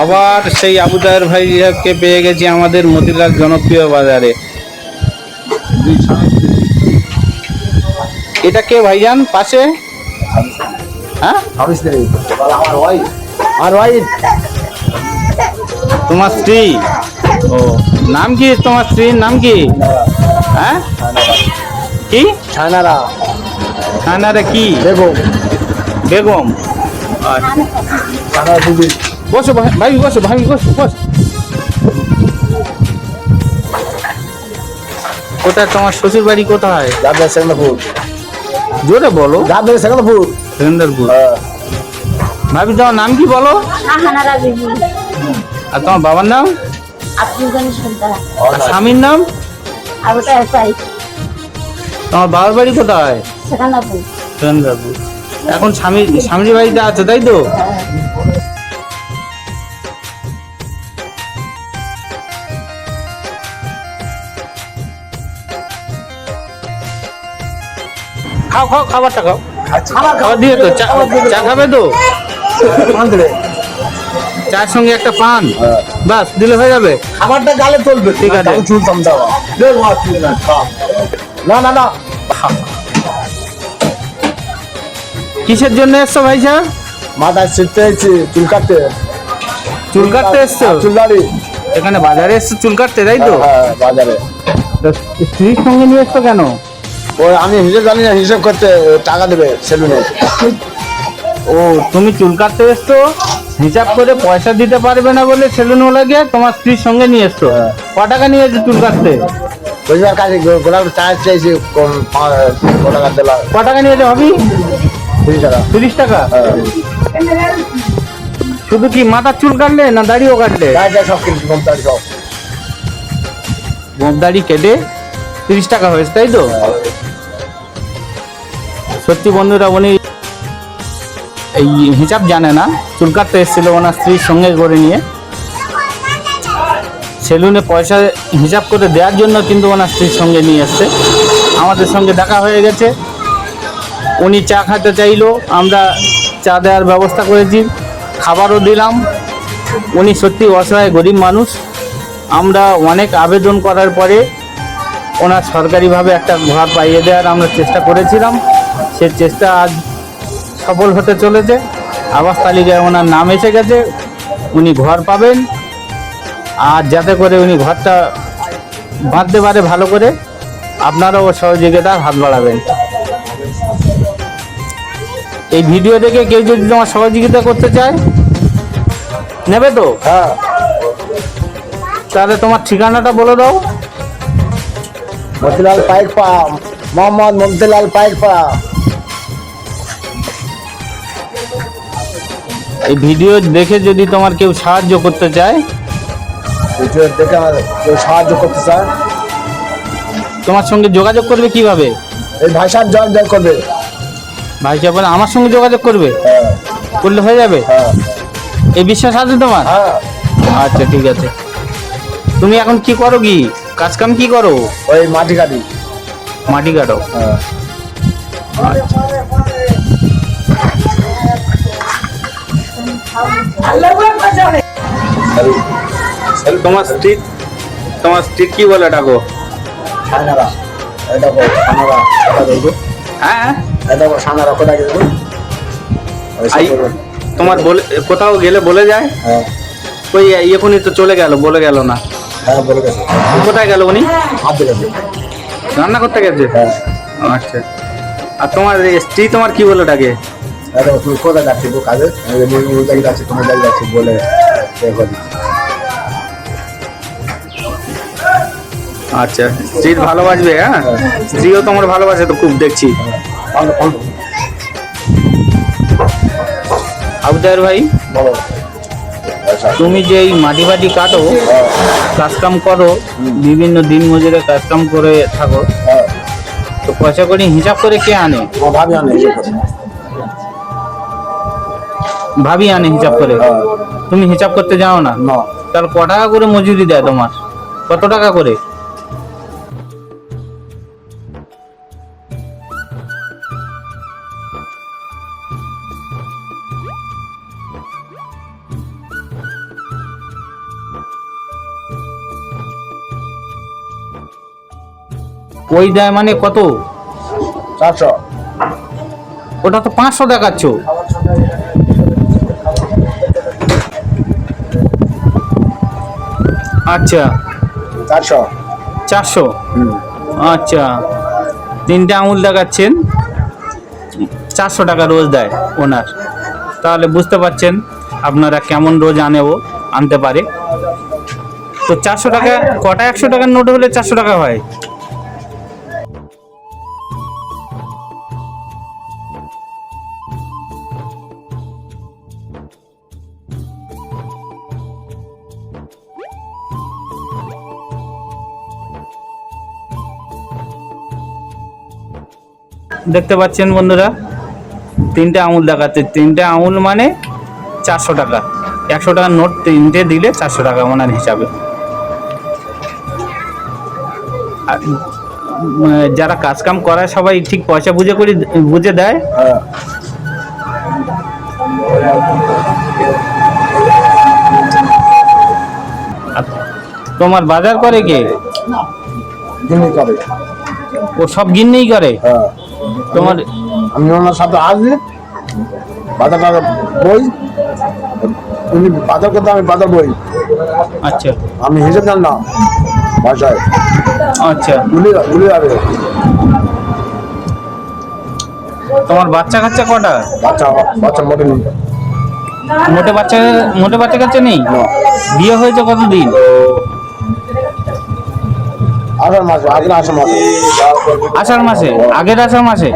আবার সেই আবু তাহের ভাইকে পেয়ে গেছি আমাদের মতিলাল জনপ্রিয় বাজারে। এটা কে ভাইজান? পাশে? হ্যাঁ? আর ভাই তোমার স্ত্রী? ও নাম কি তোমার স্ত্রীর নাম কি? হ্যাঁ? কি? ছানারা। খানারে কি? দেখো বেগম। আচ্ছা। ছানারা বসো ভাই বসো ভাই বসো বস। কোথায় তোমার শ্বশুর বাড়ি কোথায়? দাদা সেকেন্ডপুর জোরে বলো। দাদা সেকেন্ডপুর সুরেন্দ্রপুর ভাবি তোমার নাম কি বলো? আর তোমার বাবার নাম? স্বামীর নাম? তোমার বাবার বাড়ি কোথায়? সেখানাপুর সুরেন্দ্রপুর এখন স্বামী স্বামীর বাড়িতে আছো তাই তো? খাও খাও খাবারটা খাও। খাবার দিয়ে তো চা চা খাবে তো? চার সঙ্গে একটা পান? বাস দিলে হয়ে যাবে? খাবারটা গালে চলবে। ঠিক আছে। চুলতাম দেওয়া না না না। কিসের জন্য এসছো ভাই সাহেব মাথায় ছিটতে হয়েছে চুল কাটতে। চুল কাটতে এসছো? চুল দাড়ি এখানে বাজারে এসছো চুল কাটতে তাই তো? হ্যাঁ বাজারে। তো স্ত্রীর সঙ্গে নিয়ে এসছো কেন? ওই আমি হিসেব জানি না হিসেব করতে টাকা দেবে সেলুনে। ও তুমি চুল কাটতে এসছো? হিসাব করে পয়সা দিতে পারবে না বলে সেলুন ওলা গিয়ে তোমার স্ত্রীর সঙ্গে নিয়ে এসছো। ক টাকা নিয়েছে চুল কাটতে? রোজগার কাছে গোলাপ চার্জ চাইছি ক টাকা দিলাম ক টাকা নিয়েছে হবি তিরিশ টাকা। তিরিশ টাকা? শুধু কি মাথার চুল কাটলে না দাড়িও কাটলে? সব কিছু তাড়ি সব। দাড়ি কেটে তিরিশ টাকা হয়েছে, তাই তো? সত্যি বন্ধুরা, উনি এই হিসাব জানে না চুল কাটতে এসেছিল ওনার স্ত্রীর সঙ্গে করে নিয়ে। সেলুনে পয়সা হিসাব করে দেওয়ার জন্য কিন্তু ওনার স্ত্রীর সঙ্গে নিয়ে এসছে। আমাদের সঙ্গে দেখা হয়ে গেছে। উনি চা খাতে চাইলো, আমরা চা দেওয়ার ব্যবস্থা করেছি, খাবারও দিলাম। উনি সত্যি অসহায় গরিব মানুষ। আমরা অনেক আবেদন করার পরে ওনার সরকারিভাবে একটা ঘর পাইয়ে দেওয়ার আমরা চেষ্টা করেছিলাম। সে চেষ্টা আজ সফল হতে চলেছে। আবাস তালিকায় ওনার নাম এসে গেছে। উনি ঘর পাবেন। আর যাতে করে উনি ঘরটা বাঁধতে পারে ভালো করে আপনারাও সহযোগিতার হাত বাড়াবেন। এই ভিডিও দেখে কেউ যদি তোমার সহযোগিতা করতে চায় নেবে তো? হ্যাঁ। তাহলে তোমার ঠিকানাটা বলে দাও। মতিলাল পাইক পা মোহাম্মদ মমতিলাল পাইক পা এই ভিডিও দেখে যদি তোমার কেউ সাহায্য করতে চায়? ভিডিও দেখে আমার কেউ সাহায্য করতে চায়? তোমার সঙ্গে যোগাযোগ করবে কীভাবে? এই ভাষার জল জল করবে। ভাই সাহেব বলে, আমার সঙ্গে যোগাযোগ করবে? হ্যাঁ। করলে হয়ে যাবে? হ্যাঁ। এই বিশ্বাস আছে তোমার? হ্যাঁ। আচ্ছা ঠিক আছে। তুমি এখন কি করো কি? কাজ কাম কি করো? ওই মাটি কাটি মাটি কাটো হ্যাঁ তোমার স্ত্রী তোমার স্ত্রী কি বলে ডাকো সানারা। দেখো সানারা। কোথা দেখো হ্যাঁ। দেখো সানারা কোথা। তোমার বলে কোথাও গেলে বলে যায়? হ্যাঁ। ওই এখনই তো চলে গেল বলে গেল না। হ্যাঁ বলে গেছে। কোথায় গেল উনি? হাত রান্না করতে গেছে? হ্যাঁ। আচ্ছা। আর তোমার স্ত্রী তোমার কি বলে ডাকে? কোথায় যাচ্ছি? কাজে? বলি, যাচ্ছি? তোমার আচ্ছা স্ত্রীর ভালোবাসবে হ্যাঁ? স্ত্রীও তোমার ভালোবাসে তো খুব দেখছি। আবুদার ভাই? বলো। তুমি যে এই মাটি ফাটি কাটো কাজকাম করো বিভিন্ন দিন মজুরে কাজকাম করে থাকো তো পয়সা করে হিসাব করে কে আনে? ভাবি আনে ভাবি আনে হিসাব করে। তুমি হিসাব করতে যাও না। তার তাহলে ক টাকা করে মজুরি দেয় তোমার? কত টাকা করে? ওই দেয় মানে কত? চারশো। ওটা তো পাঁচশো দেখাচ্ছ। আচ্ছা। চারশো। চারশো? আচ্ছা। তিনটে আঙুল দেখাচ্ছেন। চারশো টাকা রোজ দেয় ওনার। তাহলে বুঝতে পারছেন আপনারা কেমন রোজ আনেও আনতে পারে। তো চারশো টাকা কটা একশো টাকার নোট হলে চারশো টাকা হয়? দেখতে পাচ্ছেন বন্ধুরা তিনটে আঙুল দেখাচ্ছে। তিনটে আঙুল মানে চারশো টাকা। একশো টাকার নোট তিনটে দিলে চারশো টাকা ওনার হিসাবে। আর, উম, যারা কাজ কাম করায় সবাই ঠিক পয়সা বুঝে করে বুঝে দেয়। হ্যাঁ। তোমার বাজার করে কে? ও সব গিন্নেই করে? হ্যাঁ। তোমার আমি ওনার সাথে আসলে বাজার টাজার বই। উনি বাজার করতে আমি বাজার বই। আচ্ছা। আমি হিসেব জান না। বাসায়। আচ্ছা। গুলি গুলি যাবে। তোমার বাচ্চা কাচ্চা কটা? বাচ্চা বাচ্চা মোটে নেই। মোটে বাচ্চা মোটে বাচ্চা কাচ্চা নেই? বিয়ে হয়েছে কতদিন? আষাঢ় মাসে আগের আষাঢ় মাসে?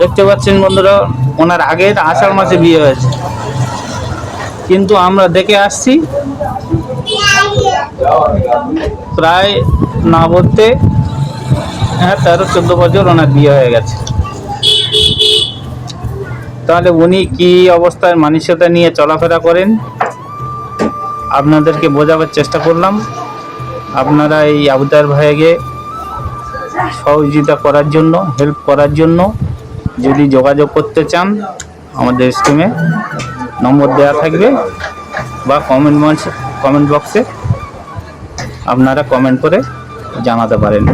দেখতে পাচ্ছেন বন্ধুরা, ওনার আগের আষাঢ় মাসে বিয়ে হয়েছে। কিন্তু আমরা দেখে আসছি, প্রায় না বলতে হ্যাঁ তেরো, চোদ্দ বছর ওনার বিয়ে হয়ে গেছে। তাহলে উনি কি অবস্থায় মানসিকতা নিয়ে চলাফেরা করেন? আপনাদেরকে বোঝাবার চেষ্টা করলাম। আপনারা এই আবুদার ভাইকে সহযোগিতা করার জন্য হেল্প করার জন্য যদি যোগাযোগ করতে চান, আমাদের স্কিমে নম্বর দেওয়া থাকবে বা কমেন্ট বক্সে কমেন্ট বক্সে আপনারা কমেন্ট করে জানাতে পারেন।